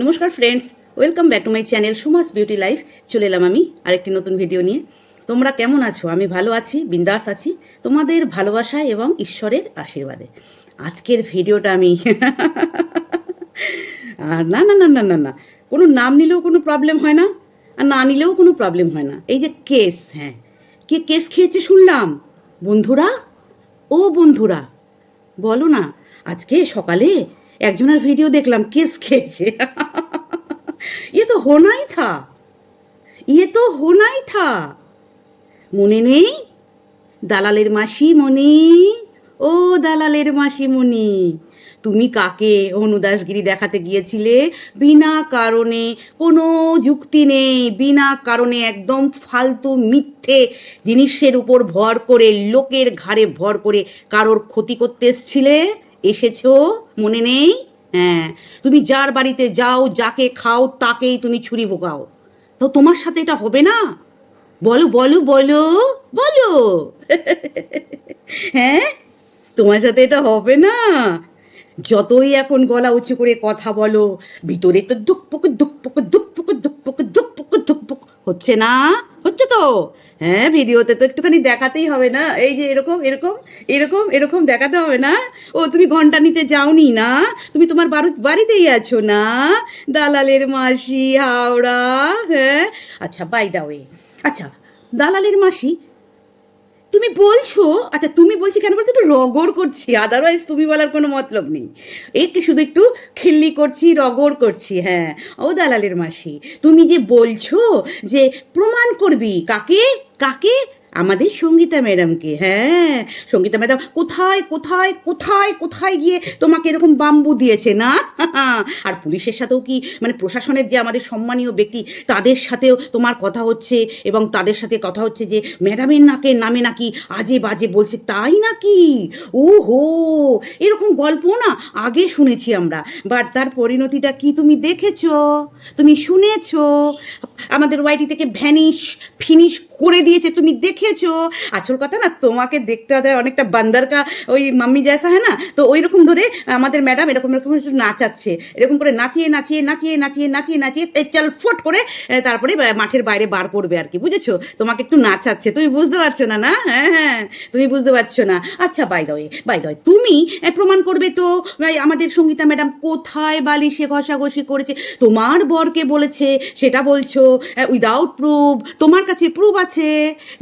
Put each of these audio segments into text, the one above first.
নমস্কার friends welcome back to my channel Suma's beauty life চলে এলাম আমি আরেকটি নতুন ভিডিও নিয়ে। তোমরা কেমন আছো? আমি ভালো আছি, বিন্দাস আছি। তোমাদের ভালোবাসায় এবং ঈশ্বরের আশীর্বাদে। আজকের ভিডিওটা আমি আর না না না না না না। কোনো নাম নিলেও কোনো প্রবলেম হয় না, আর না নিলেও কোনো প্রবলেম হয় না। এই যে কেস হ্যাঁ। কে কেস খেয়েছে শুনলাম? বন্ধুরা? ও বন্ধুরা, বলো না। আজকে সকালে একজনের ভিডিও দেখলাম কেস খেয়েছে। ইয়ে তো হোনাই থা ইয়ে তো হোনাই থা মনে নেই দালালের মাসি মনি ও দালালের মাসি মনি তুমি কাকে অনুদাসগিরি দেখাতে গিয়েছিলে? বিনা কারণে কোনো যুক্তি নেই। বিনা কারণে একদম ফালতু মিথ্যে জিনিসের উপর ভর করে, লোকের ঘাড়ে ভর করে কারোর ক্ষতি করতে এসছিলে? এসেছ? মনে নেই? হ্যাঁ তুমি যার বাড়িতে যাও, যাকে খাও, তাকেই তুমি ছুরি ভোগাও। তো তোমার সাথে এটা হবে না? বলো বলো বলো বলো। হ্যাঁ তোমার সাথে এটা হবে না। যতই এখন গলা উঁচু করে কথা বলো, ভিতরে তো দুঃখ দুঃখ দুঃখ দুঃখ পুক দুঃখ দুঃখ হচ্ছে না? হচ্ছে তো? হ্যাঁ ভিডিওতে তো একটুখানি দেখাতেই হবে না। এই যে এরকম এরকম এরকম এরকম দেখাতে হবে না। ও, তুমি ঘণ্টা নিতে যাওনি না? তুমি তোমার বাড়ি বাড়িতেই আছো না? দালালের মাসি, হাওড়া হ্যাঁ? আচ্ছা বাই দা ওয়ে আচ্ছা দালালের মাসি তুমি বলছো আচ্ছা তুমি বলছি কেন বলছো? একটু রগড় করছি আদারওয়াইজ তুমি বলার কোনো মতলব নেই। একটু শুধু একটু খিল্লি করছি, রগড় করছি হ্যাঁ। ও দালালের মাসি, তুমি যে বলছো যে প্রমাণ করবি, কাকে? কাকে? আমাদের সঙ্গীতা ম্যাডামকে হ্যাঁ। সঙ্গীতা ম্যাডাম, কোথায় কোথায় কোথায় কোথায় গিয়ে তোমাকে এরকম বাম্বু দিয়েছে, না? আর পুলিশের সাথেও কি মানে প্রশাসনের যে আমাদের সম্মানীয় ব্যক্তি, তাদের সাথেও তোমার কথা হচ্ছে এবং তাদের সাথে কথা হচ্ছে যে, ম্যাডামের নাকে নামে নাকি আজে বাজে বলছে, তাই নাকি? ও হো এরকম গল্প না, আগে শুনেছি আমরা। বাট তার পরিণতিটা কি তুমি দেখেছ? তুমি শুনেছ? আমাদের ওয়াইটি থেকে ভ্যানিশ, ফিনিশ করে দিয়েছে, তুমি দেখেছ আসল কথা না, তোমাকে দেখতে হবে অনেকটা বান্দারকা ওই মাম্মি জয়সা হ্যাঁ না? তো ওই রকম ধরে আমাদের ম্যাডাম এরকম এরকম নাচাচ্ছে। এরকম করে নাচিয়ে নাচিয়ে নাচিয়ে নাচিয়ে নাচিয়ে নাচিয়ে তেচাল ফট করে তারপরে মাঠের বাইরে বার করবে আর কি, বুঝেছ? তোমাকে একটু নাচাচ্ছে। তুমি বুঝতে পারছ না না? হ্যাঁ হ্যাঁ তুমি বুঝতে পারছ না। আচ্ছা বাই দয় বাই দয় তুমি প্রমাণ করবে তো আমাদের সঙ্গীতা ম্যাডাম কোথায় বালিশে ঘষাঘষি করেছে? তোমার বরকে বলেছে, সেটা বলছো উইদাউট প্রুফ তোমার কাছে প্রুফ আছে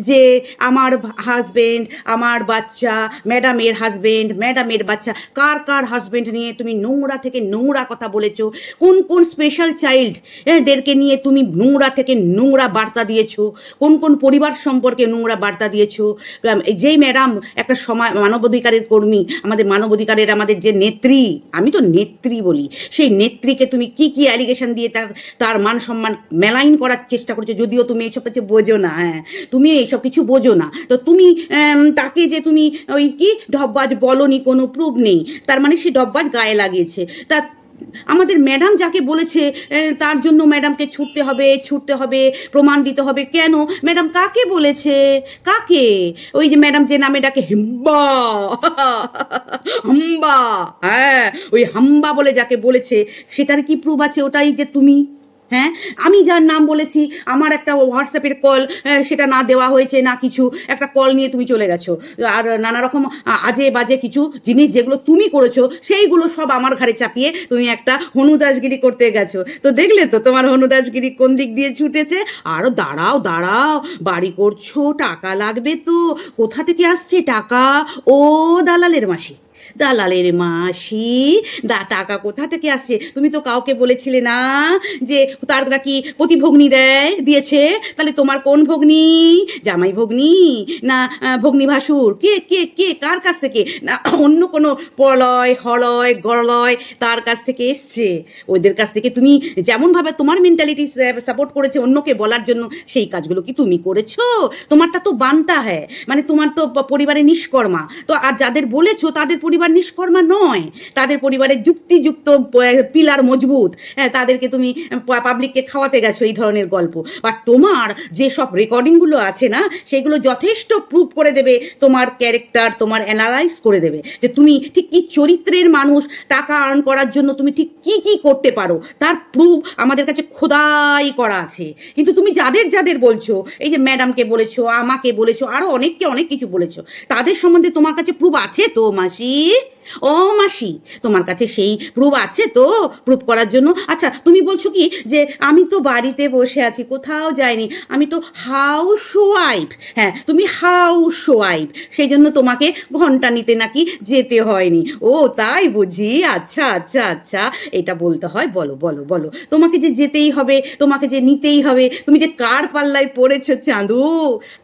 যে আমার হাজবেন্ড আমার বাচ্চা ম্যাডামের হাজবেন্ড ম্যাডামের বাচ্চা, কার কার হাজবেন্ড নিয়ে তুমি নোংরা থেকে নোংরা কথা বলেছ? কোন কোন স্পেশাল চাইল্ড দেরকে নিয়ে তুমি নোংরা থেকে নোংরা বার্তা দিয়েছ? কোন কোন পরিবার সম্পর্কে নোংরা বার্তা দিয়েছ? যেই ম্যাডাম একটা সময় মানবাধিকারের কর্মী, আমাদের মানবাধিকারের আমাদের যে নেত্রী, আমি তো নেত্রী বলি, সেই নেত্রীকে তুমি কি কি অ্যালিগেশন দিয়ে তার তার মান সম্মান মেলাইন করার চেষ্টা করছ? যদিও তুমি এইসব কিছু বোঝো না হ্যাঁ। তুমি এইসব কিছু বোঝো না। তো তুমি তাকে যে তুমি ওই কি ডব্বাজ বলনি, কোনো প্রুফ নেই। তার মানে সে ডব্বাজ গায়ে লাগিয়েছে। তা আমাদের ম্যাডাম যাকে বলেছে তার জন্য ম্যাডামকে ছুটতে হবে ছুটতে হবে, প্রমাণ দিতে হবে, কেন? ম্যাডাম কাকে বলেছে? কাকে? ওই যে ম্যাডাম যে নামে ডাকে হিম্বা। হাম্বা। হ্যাঁ ওই হাম্বা বলে যাকে বলেছে, সেটার কি প্রুফ আছে? ওটাই যে তুমি হ্যাঁ? আমি যার নাম বলেছি, আমার একটা হোয়াটসঅ্যাপের কল সেটা না দেওয়া হয়েছে, না কিছু, একটা কল নিয়ে তুমি চলে গেছো। আর নানা রকম আজে বাজে কিছু জিনিস যেগুলো তুমি করেছ, সেইগুলো সব আমার ঘাড়ে চাপিয়ে তুমি একটা হনুদাসগিরি করতে গেছো। তো দেখলে তো তোমার হনুদাসগিরি কোন দিক দিয়ে ছুটেছে? আরও দাঁড়াও দাঁড়াও, বাড়ি করছ, টাকা লাগবে তো। কোথা থেকে আসছে টাকা? ও দালালের মাসি। দালালের মাসি, দা টাকা কোথা থেকে আসছে? তুমি তো কাউকে বলেছিলে না যে তার নাকি প্রতিভগ্নি দেয়, দিয়েছে। তাহলে তোমার কোন ভগ্নি? জামাই ভগ্নি না ভগ্নি ভাসুর? কে কে কে, কার কাছ থেকে? না, অন্য কোনো প্রলয়, হলয় গলয় তার কাছ থেকে এসছে। ওদের কাছ থেকে তুমি যেমনভাবে তোমার মেন্টালিটি সাপোর্ট করেছে অন্যকে বলার জন্য, সেই কাজগুলো কি তুমি করেছ? তোমারটা তো বান্তা হ্যাঁ মানে তোমার তো পরিবারে নিষ্কর্মা। তো আর যাদের বলেছ, তাদের পরিবার নিষ্কর্মা নয়। তাদের পরিবারের যুক্তিযুক্ত পিলার মজবুত। হ্যাঁ তাদেরকে তুমি পাবলিককে খাওয়াতে গেছো এই ধরনের গল্প। বা তোমার যে সব রেকর্ডিংগুলো আছে না, সেগুলো যথেষ্ট প্রুভ করে দেবে, তোমার ক্যারেক্টার তোমার অ্যানালাইজ করে দেবে যে তুমি ঠিক কি চরিত্রের মানুষ, টাকা আর্ন করার জন্য তুমি ঠিক কি কি করতে পারো। তার প্রুফ আমাদের কাছে খোদাই করা আছে। কিন্তু তুমি যাদের যাদের বলছো, এই যে ম্যাডামকে বলেছ, আমাকে বলেছ আরও অনেককে অনেক কিছু বলেছ, তাদের সম্বন্ধে তোমার কাছে প্রুফ আছে তো, মাসি? e ও মাসি, তোমার কাছে সেই প্রুফ আছে তো? প্রুফ করার জন্য? আচ্ছা তুমি বলছো কি যে আমি তো বাড়িতে বসে আছি, কোথাও যাইনি। আমি তো হাউস ওয়াইফ হ্যাঁ তুমি হাউস ওয়াইফ সেই জন্য তোমাকে ঘণ্টা নিতে নাকি যেতে হয়নি। ও, তাই বুঝি? আচ্ছা আচ্ছা আচ্ছা। এটা বলতে হয়, বলো বলো বলো। তোমাকে যে যেতেই হবে, তোমাকে যে নিতেই হবে, তুমি যে কার পাল্লায় পড়েছো চাঁদু?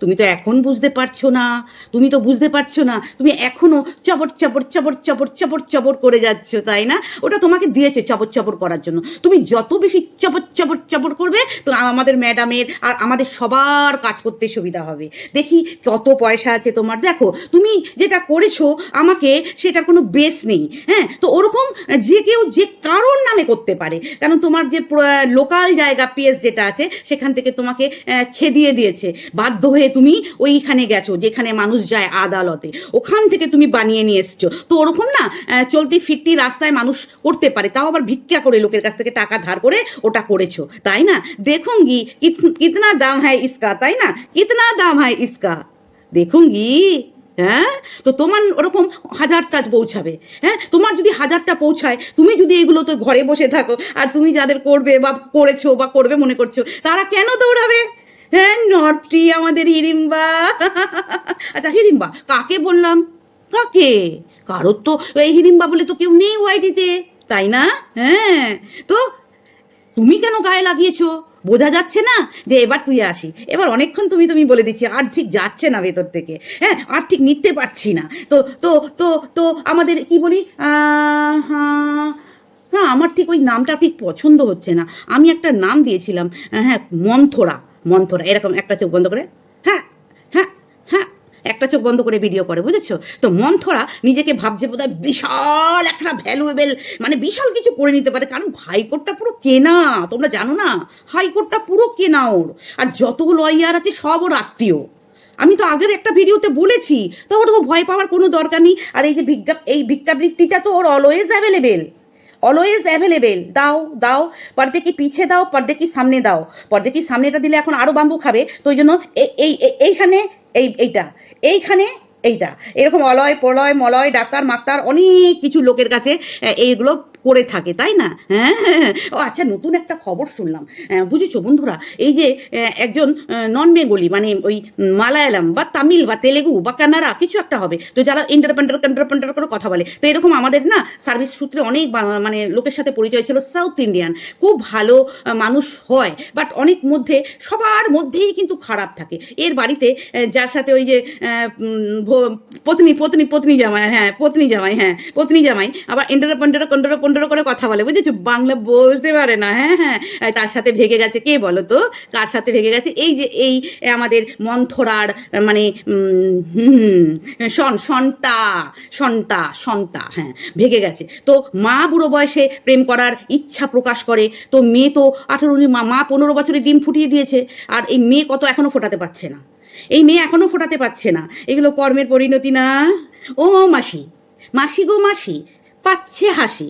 তুমি তো এখন বুঝতে পারছ না। তুমি তো বুঝতে পারছ না। তুমি এখনও চবর চবর চবর চবর চবর চবর করে যাচ্ছ, তাই না? ওটা তোমাকে দিয়েছে চবর চবর করার জন্য। তুমি যত বেশি চবর চবর চবর করবে, তো আমাদের ম্যাডামের আর আমাদের সবার কাজ করতে সুবিধা হবে। দেখি কত পয়সা আছে তোমার। দেখো, তুমি যেটা করেছ, আমাকে সেটার কোনো বেস নেই হ্যাঁ? তো ওরকম যে কেউ যে কারোর নামে করতে পারে। কারণ তোমার যে লোকাল জায়গা পিএস যেটা আছে, সেখান থেকে তোমাকে খেদিয়ে দিয়েছে। বাধ্য হয়ে তুমি ওইখানে গেছো, যেখানে মানুষ যায় আদালতে। ওখান থেকে তুমি বানিয়ে নিয়ে এসছো। তো ওরকম না চলতি ফিরতি রাস্তায় মানুষ করতে পারে। তাও আবার ভিক্ষা করে লোকের কাছ থেকে টাকা ধার করে ওটা করেছ, তাই না? দেখুঙ্গি কিত- কিতনা দাম হ্যায় ইসকা, তাই না? কিতনা দাম হ্যায় ইসকা। দেখুঙ্গি হ্যাঁ? তো তোমার ওরকম হাজারটা পৌঁছাবে হ্যাঁ? তোমার যদি হাজারটা পৌঁছায়, তুমি যদি এগুলো তো ঘরে বসে থাকো, আর তুমি যাদের করবে বা করেছ বা করবে মনে করছ, তারা কেন দৌড়াবে? হ্যাঁ নটি আমাদের হিড়িম্বা আচ্ছা হিড়িম্বা কাকে বললাম? কাকে? কারোর তো এই হিড়িম্বা বলে তো কেউ নেই ওয়াইটিতে তাই না? হ্যাঁ। তো তুমি কেন গায়ে লাগিয়েছো? বোঝা যাচ্ছে না যে এবার তুই আসি। এবার অনেকক্ষণ তুমি তুমি বলে দিচ্ছি আর ঠিক যাচ্ছে না ভেতর থেকে। হ্যাঁ আর ঠিক নিতে পারছি না। তো তো তো তো আমাদের কি বলি? হ্যাঁ, আমার ঠিক ওই নামটা ঠিক পছন্দ হচ্ছে না। আমি একটা নাম দিয়েছিলাম হ্যাঁ মন্থরা মন্থরা এরকম একটা চোখ বন্ধ করে। হ্যাঁ হ্যাঁ হ্যাঁ। একটা চোখ বন্ধ করে ভিডিও করে, বুঝেছ? তো মন্থরা নিজেকে ভাবছে বোধহয় বিশাল একটা ভ্যালুয়েবল মানে বিশাল কিছু করে নিতে পারে। কারণ হাইকোর্টটা পুরো কেনা, তোমরা জানো না? হাইকোর্টটা পুরো কেনা ওর। আর যত লয়ার আছে সব ওর আত্মীয় আমি তো আগের একটা ভিডিওতে বলেছি, তো ওর ভয় পাওয়ার কোনো দরকার নেই। আর এই যে ভিক্ষা, এই ভিক্ষাবৃত্তিটা তো ওর অলওয়েজ অ্যাভেলেবেল অলওয়েজ অ্যাভেলেবেল দাও দাও, পর্দে কি পিছে দাও, পর্দে কি সামনে দাও। পর্দে কি সামনেটা দিলে এখন আরও বাম্বু খাবে? তো ওই জন্য এই- এইখানে এই, এইটা। এইখানে এইটা। এরকম অলয় প্রলয় মলয়, ডাক্তার, মাক্তার, অনেক কিছু লোকের কাছে এইগুলো করে থাকে, তাই না? হ্যাঁ ও আচ্ছা নতুন একটা খবর শুনলাম। বুঝেছ বন্ধুরা? এই যে একজন নন বেঙ্গলি মানে ওই মালায়ালাম বা তামিল বা তেলেগু বা কানাড়া কিছু একটা হবে। তো যারা ইন্টারপেন্ডার কন্টারপেন্ডার করে কথা বলে, তো এরকম আমাদের না সার্ভিস সূত্রে অনেক মানে লোকের সাথে পরিচয় ছিল সাউথ ইন্ডিয়ান খুব ভালো মানুষ হয় বাট অনেক মধ্যে, সবার মধ্যেই কিন্তু খারাপ থাকে। এর বাড়িতে যার সাথে ওই যে পত্নী পত্নী পত্নী জামাই হ্যাঁ পত্নী জামাই হ্যাঁ পত্নী জামাই, আবার ইন্টারো পন্টারো কন্টারো করে কথা বলে, বুঝেছ? বাংলা বলতে পারে না হ্যাঁ হ্যাঁ। তার সাথে ভেগে গেছে, কে বলো তো? কার সাথে ভেগে গেছে? এই যে, এই আমাদের মন্থরার মানে সন সন্তা সন্তা সন্তা হ্যাঁ ভেগে গেছে। তো মা বুড়ো বয়সে প্রেম করার ইচ্ছা প্রকাশ করে। তো মেয়ে তো আঠারো মা মা পনেরো বছরে ডিম ফুটিয়ে দিয়েছে। আর এই মেয়ে কত এখনও ফোটাতে পারছে না। এই মেয়ে এখনও ফোটাতে পারছে না। এগুলো কর্মের পরিণতি না। ও মাসি মাসি গো মাসি, পাচ্ছে হাসি।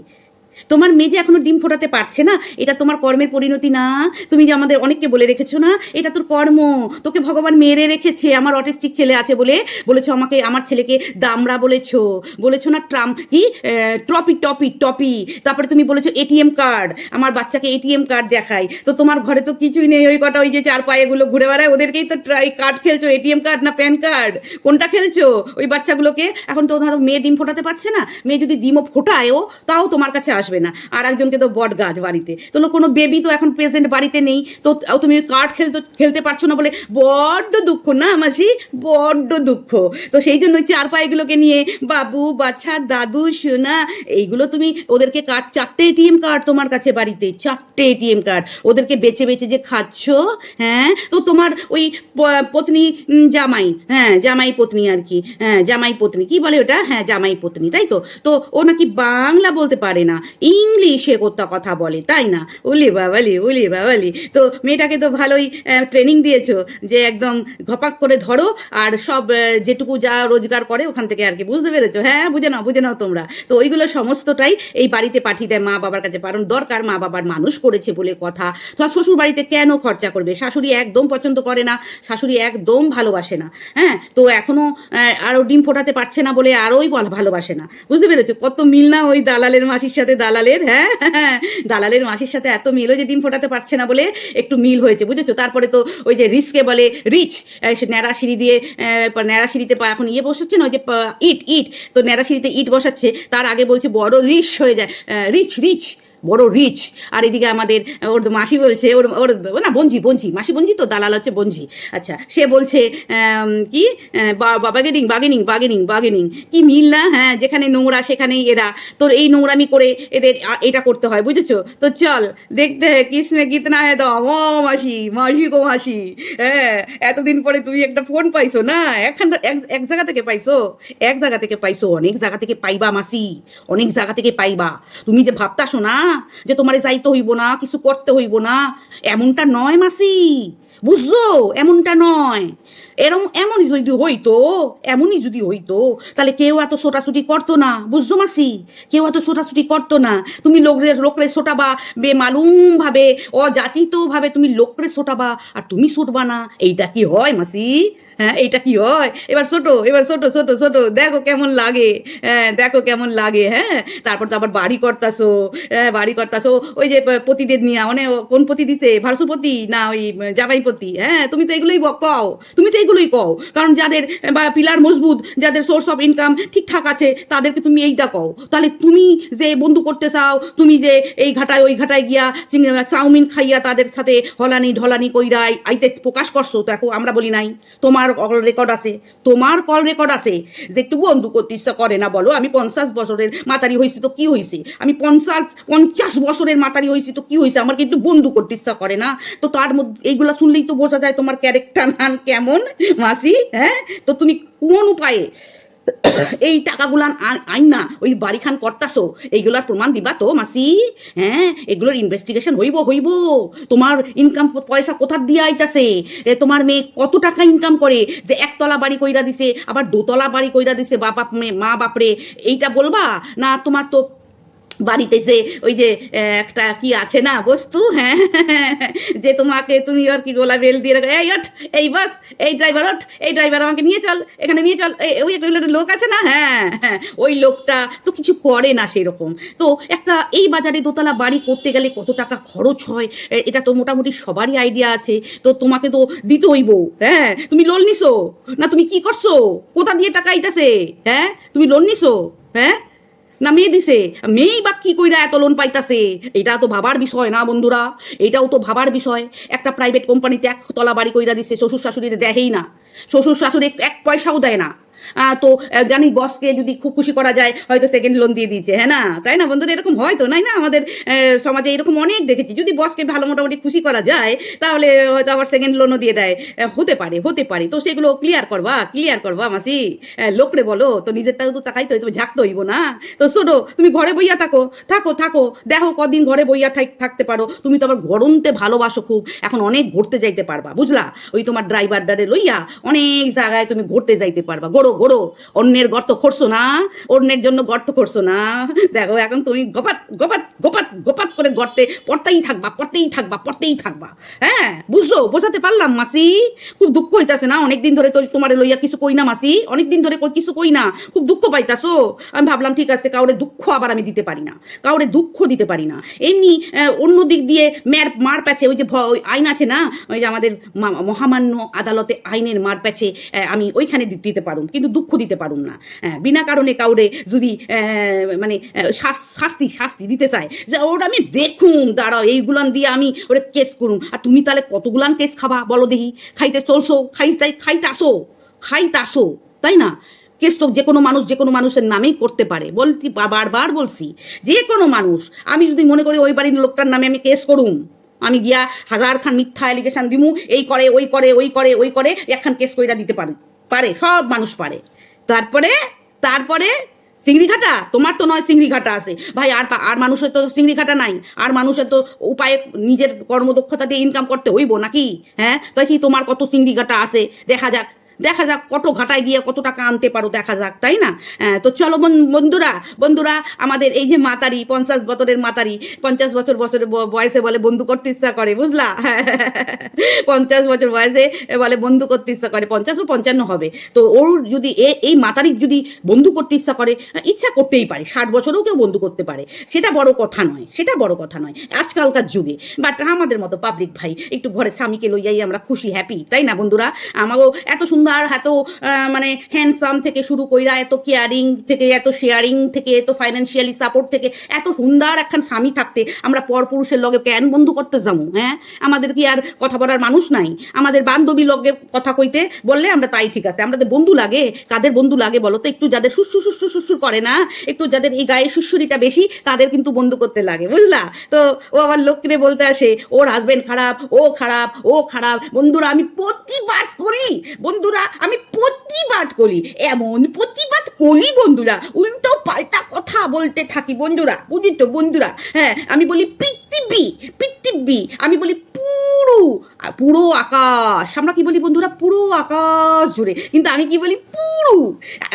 তোমার মেয়ে যে এখনও ডিম ফোটাতে পারছে না এটা তোমার কর্মের পরিণতি না। তুমি যে আমাদের অনেককে বলে রেখেছো না এটা তোর কর্ম। তোকে ভগবান মেরে রেখেছে আমার অটিস্টিক ছেলে আছে বলে। বলেছ আমাকে আমার ছেলেকে দামড়া বলেছ। বলেছ না ট্রাম কি আহ, টপি টপি। তারপরে তুমি বলেছ এটিএম কার্ড আমার বাচ্চাকে এটিএম কার্ড দেখাই। তো তোমার ঘরে তো কিছুই নেই ওই কটা ওই যে চার পায়েগুলো ঘুরে বেড়ায় ওদেরকেই তো ট্রাই কার্ড খেলছো এটিএম কার্ড না প্যান কার্ড? কোনটা খেলছো? ওই বাচ্চাগুলোকে? এখন তো ধরো মেয়ে ডিম ফোটাতে পারছে না মেয়ে যদি ডিমও ফোটায়ও তাও তোমার কাছে আসবে। আসবে না। আর একজনকে তো বট গাছ বাড়িতে। তো কোনো বেবি তো এখন প্রেজেন্ট বাড়িতে নেই। তো তুমি কার্ড খেলতে খেলতে পারছ না বলে বড্ড দুঃখ না মাসি? বড্ড দুঃখ। তো সেই জন্য চার পায়েগুলোকে নিয়ে, বাবু বাচ্চা দাদু, সোনা, এইগুলো তুমি ওদেরকে কার্ড চারটে এটিএম কার্ড তোমার কাছে বাড়িতে, চারটে এটিএম কার্ড ওদেরকে বেছে বেছে যে খাচ্ছ হ্যাঁ? তো তোমার ওই পত্নী জামাই হ্যাঁ জামাই পত্নী আর কি হ্যাঁ জামাই পত্নী। কি বলে ওটা? হ্যাঁ জামাই পত্নী, তাই তো? তো ও নাকি বাংলা বলতে পারে না। ইংলিশে কোথা কথা বলে তাই না? ওলে বাবালি ওলে বাবালি। তো মেয়েটাকে তো ভালোই ট্রেনিং দিয়েছ যে একদম ঘপাক করে ধরো আর সব যেটুকু যা রোজগার করে ওখান থেকে আর কি বুঝতে পেরেছ? হ্যাঁ বুঝে নাও বুঝে নাও তোমরা। তো ওইগুলো সমস্তটাই এই বাড়িতে পাঠিয়ে দেয় মা বাবার কাছে কারণ দরকার মা বাবার মানুষ করেছে বলে কথা। তো শ্বশুর বাড়িতে কেন খরচা করবে? শাশুড়ি একদম পছন্দ করে না শাশুড়ি একদম ভালোবাসে না হ্যাঁ? তো এখনও আহ, আরও ডিম ফোটাতে পারছে না বলে আরোই ভালোবাসে না। বুঝতে পেরেছ? কত মিল না ওই দালালের মাসির সাথে দালালের হ্যাঁ? দালালের মাসির সাথে এত মিল ওই যে ডিম ফোটাতে পারছে না বলে একটু মিল হয়েছে, বুঝেছ? তারপরে তো ওই যে রিস্কে বলে, রিচ! ন্যাড়া সিঁড়ি দিয়ে ন্যাড়া সিঁড়িতে এখন ইয়ে বসাচ্ছে না, ওই যে ইট ইট, তো ন্যাড়া সিঁড়িতে ইট বসাচ্ছে, তার আগে বলছে বড় রিচ হয়ে যায় রিচ রিচ! বড় রিচ আর এদিকে আমাদের, ওর মাসি বলছে, ওর ওর না বঞ্জি বঞ্জি মাসি বঞ্জি তো, দালাল হচ্ছে বঞ্জি আচ্ছা সে বলছে কি? বাগেনিং বাগেনিং বাগেনিং বাগেনিং কি মিল না? হ্যাঁ যেখানে নোংরা, সেখানেই এরা। তোর এই নোংরামি করে এদের এটা করতে হয়, বুঝেছ? তো চল, দেখতে হ্যাঁ কিসমে কিতনা হ্যাঁ দম। ও মাসি মাসি গো মাসি। হ্যাঁ এতদিন পরে তুমি একটা ফোন পাইছো না? একখানটা এক এক জায়গা থেকে পাইছো? এক জায়গা থেকে পাইছো, অনেক জায়গা থেকে পাইবা মাসি, অনেক জায়গা থেকে পাইবা। তুমি যে ভাবতাছো না যে তোমারে যাইতে হইব না, কিছু করতে হইব না। এমনটা নয় মাসি। বুঝছ? এমনটা নয়। এরম, এমনই যদি হইতো, এমনই যদি হইতো, তাহলে কেউ এত ছোটাছুটি করতো না। বুঝছ মাসি? কেউ এত ছোটাছুটি করতো না। তুমি লোকরে লোকরে ছোটাবা বেমালুম ভাবে অযাচিত ভাবে তুমি লোকরে ছোটাবা, আর তুমি ছুটবা না। এইটা কি হয় মাসি? হ্যাঁ এইটা কি হয়? এবার ছোট এবার ছোট ছোট ছোট, দেখো কেমন লাগে। হ্যাঁ দেখো কেমন লাগে হ্যাঁ। তারপর তো আবার বাড়ি করতাছো হ্যাঁ বাড়ি করতাছো। ওই যে পতিদের নিয়ে মানে কোন পতি দিছে? ভারসুপতি না ওই জামাইপতি হ্যাঁ তুমি তো এগুলোই কও। তুমি তো এগুলোই কও। কারণ যাদের, বা পিলার মজবুত, যাদের সোর্স অফ ইনকাম ঠিকঠাক আছে, তাদেরকে তুমি এইটা কও। তাহলে তুমি যে বন্ধু করতে চাও, তুমি যে এই ঘাটায়, ওই ঘাটায় গিয়া চাউমিন খাইয়া তাদের সাথে হলানি ঢলানি কইরাই আইতে প্রকাশ করছ তো এখন আমরা বলি নাই। তোমার কল রেকর্ড আছে, তোমার কল রেকর্ড আছে। যে একটু বন্ধু করতে করে না বলো, আমি পঞ্চাশ বছরের মাতারি হয়েছি তো কি হয়েছে? আমি পঞ্চাশ পঞ্চাশ বছরের মাতারি হয়েছি তো কি হয়েছে? আমার কিন্তু বন্ধু করতে করে না? তো তার মধ্যে, এইগুলা শুনলেই তো বোঝা যায় তোমার ক্যারেক্টার নান কেমন, মাসি হ্যাঁ? তো তুমি কোন উপায়ে এই টাকাগুলান আইন না, ওই বাড়িখান করতাছো এইগুলার প্রমাণ দিবা তো, মাসি। হ্যাঁ এগুলোর ইনভেস্টিগেশন হইব হইব। তোমার ইনকাম পয়সা কোথার দিয়ে আইতাছে? তোমার মেয়ে কত টাকা ইনকাম করে? যে একতলা বাড়ি কইরা দিছে, আবার দোতলা বাড়ি কইরা দিছে বাপ মা বাপরে এইটা বলবা? না, তোমার তো বাড়িতে যে ওই যে একটা কি আছে না বস্তু হ্যাঁ? যে তোমাকে তুমি আর কি গোলা বেল দিয়ে রাখো, এই ওঠ, এই বাস, এই ড্রাইভার ওঠ, এই ড্রাইভার আমাকে নিয়ে চল, এখানে নিয়ে চল ওই একটা লোক আছে না হ্যাঁ হ্যাঁ ওই লোকটা তো কিছু করে না সেরকম। তো একটা এই বাজারে দোতলা বাড়ি করতে গেলে কত টাকা খরচ হয়? এটা তো মোটামুটি সবারই আইডিয়া আছে। তো তোমাকে তো দিতে হইব হ্যাঁ? তুমি লোন নিছো? না তুমি কি করছ? কোথা দিয়ে টাকা আইতাছে? হ্যাঁ? তুমি লোন নিছো? হ্যাঁ? না মেয়ে দিছে। মেয়েই বা কি কইরা এত লোন পাইতাছে? এটা তো ভাবার বিষয় না বন্ধুরা? এটাও তো ভাবার বিষয়। একটা প্রাইভেট কোম্পানিতে একতলা বাড়ি কইরা দিছে, শ্বশুর শাশুড়ি দেখেই না। শ্বশুর শাশুড়ি এক পয়সাও দেয় না। তো জানি বসকে যদি খুব খুশি করা যায়, হয়তো সেকেন্ড লোন দিয়ে দিয়েছে হ্যাঁ না? তাই না বন্ধুরা? এরকম হয় তো? নাই না? আমাদের সমাজে এরকম অনেক দেখেছি। যদি বসকে ভালো মোটামুটি খুশি করা যায়, তাহলে হয়তো আবার সেকেন্ড লোনও দিয়ে দেয়। হতে পারে হতে পারে। তো সেগুলো ক্লিয়ার করবা ক্লিয়ার করবা মাসি। লোকরে বলো, তো নিজেরটাও তো তাকাই তো ঝাঁকতে হইব না? তো শোনো, তুমি ঘরে বইয়া থাকো থাকো থাকো। দেখো কদিন ঘরে বইয়া থাক- থাকতে পারো। তুমি তো আবার ঘরনতে ভালোবাসো খুব। এখন অনেক ঘুরতে যাইতে পারবা, বুঝলা? ওই তোমার ড্রাইভার ডারে লইয়া অনেক জায়গায় তুমি ঘুরতে যাইতে পারবা। গড়ো গড়ো অন্যের গর্ত করছ না, অন্যের জন্য গর্ত করছ না। দেখো, এখন তুমি গোপাত গোপাত গোপাত গোপাত করে গর্তে পড়তেই থাকবা পড়তেই থাকবা পড়তেই থাকবা। হ্যাঁ বুঝছ? বোঝাতে পারলাম, মাসি? খুব দুঃখ হইতাছে না? অনেকদিন ধরে তো তোমার লইয়া কিছু কই না, মাসি? অনেকদিন ধরে কিছু কই না? খুব দুঃখ পাইতাছো? আমি ভাবলাম, ঠিক আছে, কাউরে দুঃখ আবার আমি দিতে পারি না। কাউরে দুঃখ দিতে পারি না। এমনি অন্য দিক দিয়ে মের মার প্যাচে ওই যে আইন আছে না? ওই যে আমাদের মহামান্য আদালতে আইনের মার প্যাচে আমি ওইখানে দিতে পারুম। কিন্তু কিন্তু দুঃখ দিতে পারুন না। হ্যাঁ বিনা কারণে কাউরে যদি মানে শাস্তি শাস্তি দিতে চায়, যে ওটা আমি দেখুন দাঁড়াও এইগুলান দিয়ে আমি ওরে কেস করুন আর তুমি তাহলে কতগুলান কেস খাবা বলো দেখি? খাইতে চলছো, খাইতে খাইতে আসো খাইতে আসো, তাই না? কেস তো যে কোনো মানুষ যে কোনো মানুষের নামেই করতে পারে। বলছি বারবার বলছি যে কোনো মানুষ, আমি যদি মনে করি ওই বাড়ির লোকটার নামে আমি কেস করুম, আমি গিয়া হাজার খান মিথ্যা অ্যালিগেশন দিমু, এই করে, ওই করে ওই করে ওই করে, একখান কেস কইরা দিতে পারে পারে, সব মানুষ পারে। তারপরে তারপরে চিংড়ি ঘাটা তোমার তো নয় চিংড়ি ঘাটা আছে। ভাই, আর আর মানুষের তো চিংড়ি ঘাটা নাই। আর মানুষের তো উপায়ে নিজের কর্মদক্ষতা দিয়ে ইনকাম করতে হইব নাকি? হ্যাঁ? তাই কি তোমার কত চিংড়ি ঘাটা আছে। দেখা যাক। দেখা যাক কত ঘাটায় গিয়ে কত টাকা আনতে পারো দেখা যাক তাই না? হ্যাঁ, তো চলো বন- বন্ধুরা বন্ধুরা আমাদের এই যে মাতারি পঞ্চাশ বছরের মাতারি পঞ্চাশ বছর বছরের বয়সে বলে বন্ধু করতে ইচ্ছা করে বুঝলা? পঞ্চাশ বছর বয়সে বলে বন্ধু করতে ইচ্ছা করে পঞ্চাশ বা পঞ্চান্ন হবে। তো ওর যদি এই মাতারির যদি বন্ধু করতে ইচ্ছা করে ইচ্ছা করতেই পারে ষাট বছরেও কেউ বন্ধু করতে পারে সেটা বড় কথা নয় সেটা বড় কথা নয় আজকালকার যুগে। বাট আমাদের মতো পাবলিক ভাই একটু ঘরে স্বামীকে লইয়াই আমরা খুশি হ্যাপি তাই না বন্ধুরা? আমারও এত সুন্দর এত মানে হ্যান্ডসাম থেকে শুরু কইরা এত কেয়ারিং থেকে, এত শেয়ারিং থেকে, এত ফাইন্যান্সিয়ালি সাপোর্ট থেকে, এত সুন্দর একখান স্বামী থাকতে আমরা পরপুরুষের লগে কেন বন্ধু করতে যাব হ্যাঁ? আমাদের কি আর কথা বলার মানুষ নাই? আমাদের বান্ধবী লগে কথা কইতে বললে আমরা তাই ঠিক আছে। আমাদের বন্ধু লাগে, কাদের বন্ধু লাগে বলো তো? একটু যাদের সুসু সুসু সুসু করে না, একটু যাদের এই গায়ে সুসুরিটা বেশি, তাদের কিন্তু বন্ধু করতে লাগে, বুঝলা? তো ও আবার লোককে বলতে আসে, ওর হাজবেন্ড খারাপ, ও খারাপ ও খারাপ, বন্ধুরা আমি প্রতিবাদ করি, বন্ধুরা আমি প্রতিবাদ করি, এমন প্রতিবাদ করি বন্ধুরা, উল্টো পাল্টা কথা বলতে থাকি বন্ধুরা বুঝি তো বন্ধুরা? হ্যাঁ আমি বলি পৃথিবী পৃথিবী আমি বলি পুরো পুরো আকাশ। আমরা কি বলি বন্ধুরা? পুরো আকাশ জুড়ে। কিন্তু আমি কি বলি পুরো?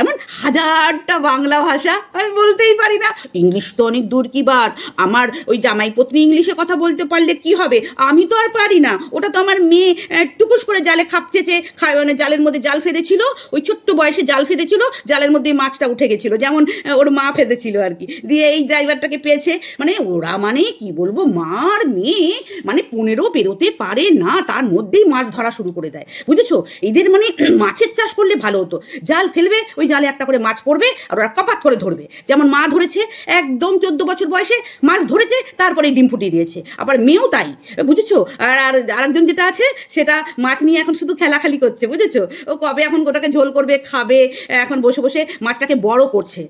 এমন হাজারটা বাংলা ভাষা আমি বলতেই পারি না। ইংলিশ তো অনেক দূর কি বাদ আমার ওই জামাই পত্নী ইংলিশে কথা বলতে পারলে কি হবে? আমি তো আর পারি না। ওটা তো আমার মেয়ে টুকুস করে জালে খাপচেছে মানে জালের মধ্যে জাল ফেঁদেছিল, ওই ছোট্ট বয়সে জাল ফেঁদেছিল, জালের মধ্যে মাছটা উঠে গেছিল। যেমন ওর মা ফেঁদেছিল আর কি। দিয়ে এই ড্রাইভারটাকে পেয়েছে। মানে ওরা মানে কি বলব? মার মেয়ে মানে পনেরো পেরোতে পারে না, তার মধ্যেই মাছ ধরা শুরু করে দেয়। বুঝেছ? এদের মানে মাছের চাষ করলে ভালো হতো। জাল ফেলবে, ওই জালে একটা করে মাছ পড়বে আর ওরা কপাট করে ধরবে। যেমন মা ধরেছে, একদম চোদ্দ বছর বয়সে মাছ ধরেছে, তারপরে ডিম ফুটিয়ে দিয়েছে। আবার মেয়েও তাই, বুঝেছ? আর আর আরেকজন যেটা আছে, সেটা মাছ নিয়ে এখন শুধু খেলাখালি করছে, বুঝেছ? ও কবে এখন ওটাকে ঝোল করবে, খাবে, এখন বসে বসে মাছটাকে বড় করছে।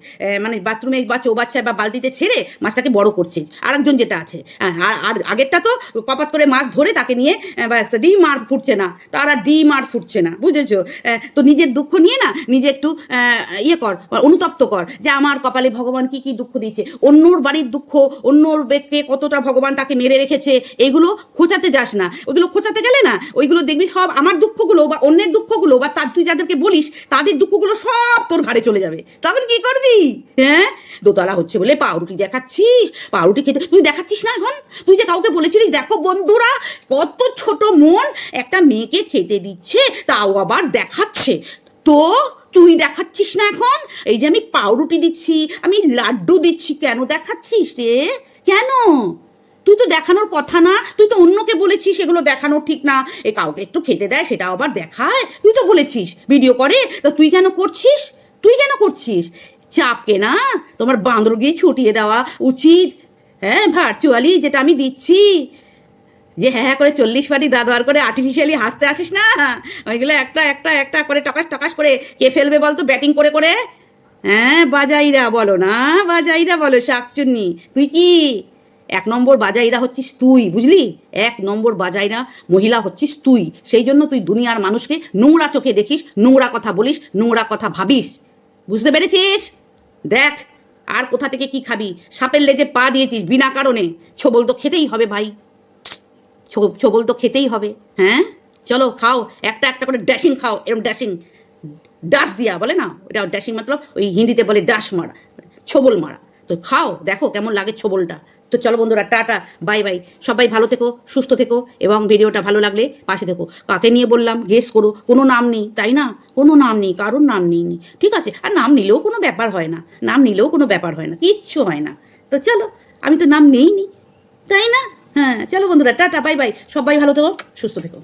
মানে বাথরুমে বা চৌবাচ্চায় বা বালতিতে ছেড়ে মাছটাকে বড় করছে। আরেকজন যেটা আছে হ্যাঁ, আর আর আগেরটা তো কপাত করে মাছ ধরে তাকে নিয়ে ব্যাস ডিম আর ফুটছে না। তার আর ডিম আর ফুটছে না বুঝেছ? তো নিজের দুঃখ নিয়ে না নিজে একটু ইয়ে কর অনুতপ্ত কর যে আমার কপালে ভগবান কি কি দুঃখ দিয়েছে। অন্যর বাড়ির দুঃখ অন্যর ব্যক্তি কতটা ভগবান তাকে মেরে রেখেছে এগুলো খোঁচাতে যাস না। ওইগুলো খোঁচাতে গেলে না ওইগুলো দেখবি সব আমার দুঃখগুলো বা অন্যের দুঃখগুলো বা তার তুই যাদেরকে বলিস তাদের দুঃখগুলো সব তোর ঘাড়ে চলে যাবে। তখন কি করবি? হ্যাঁ? দোতলা হচ্ছে বলে পাউরুটি দেখাচ্ছিস পাউরুটি খেতে তুই দেখাচ্ছিস না এখন? তুই যে কাউকে বলেছিলিস, দেখো বন্ধুরা, কত ছোট মন একটা মেয়েকে খেতে দিচ্ছে, তাও আবার দেখাচ্ছে। তো তুই দেখাচ্ছিস না এখন? এই যে আমি পাউরুটি দিচ্ছি, আমি লাড্ডু দিচ্ছি, কেন দেখাচ্ছিস রে? কেন? তুই তো দেখানোর কথা না, তুই তো অন্যকে বলেছিস এগুলো দেখানো ঠিক না। এ কাউকে একটু খেতে দেয় সেটা আবার দেখায়। তুই তো বলেছিস ভিডিও করে। তা তুই কেন করছিস? তুই কেন করছিস? চাপকে না, তোমার বাঁদর গিয়ে ছুটিয়ে দেওয়া উচিত। হ্যাঁ ভার্চুয়ালি যেটা আমি দিচ্ছি। যে হ্যাঁ হ্যাঁ করে চল্লিশ পাটি দাদোয়ার করে আর্টিফিশিয়ালি হাসতে আসিস না? ওইগুলো একটা একটা একটা করে টকাস টকাস করে কে ফেলবে বলতো? ব্যাটিং করে করে। হ্যাঁ বাজাইরা বলো না, বাজাইরা বলো শাকচুন্নি। তুই কি? এক নম্বর বাজাইরা হচ্ছিস তুই, বুঝলি? এক নম্বর বাজাইরা মহিলা হচ্ছিস তুই। সেই জন্য তুই দুনিয়ার মানুষকে নোংরা চোখে দেখিস, নোংরা কথা বলিস, নোংরা কথা ভাবিস। বুঝতে পেরেছিস? দেখ আর কোথা থেকে কি খাবি? সাপের লেজে পা দিয়েছিস বিনা কারণে। ছোবল তো খেতেই হবে ভাই। ছোবল তো খেতেই হবে। হ্যাঁ? চলো খাও, একটা একটা করে ড্যাশিং খাও এরকম ড্যাশিং। ডাস দিয়া বলে না? ওটা ড্যাশিং মতলব ওই হিন্দিতে বলে ডাস মারা, ছোবল মারা। তো খাও, দেখো কেমন লাগে ছোবলটা। তো চলো বন্ধুরা, টাটা, বাই বাই। সবাই ভালো থেকো, সুস্থ থেকো, এবং ভিডিওটা ভালো লাগলে পাশে থেকো। কাকে নিয়ে বললাম? গেস করো। কোনো নাম নেই, তাই না? কোনো নাম নেই, কারোর নাম নেই। ঠিক আছে? আর নাম নিলেও কোনো ব্যাপার হয় না। নাম নিলেও কোনো ব্যাপার হয় না, কিচ্ছু হয় না। তো চলো, আমি তো নাম নেই নি তাই না? হ্যাঁ চলো বন্ধুরা, টাটা, বাই বাই। সবাই ভালো থেকো, সুস্থ থেকো।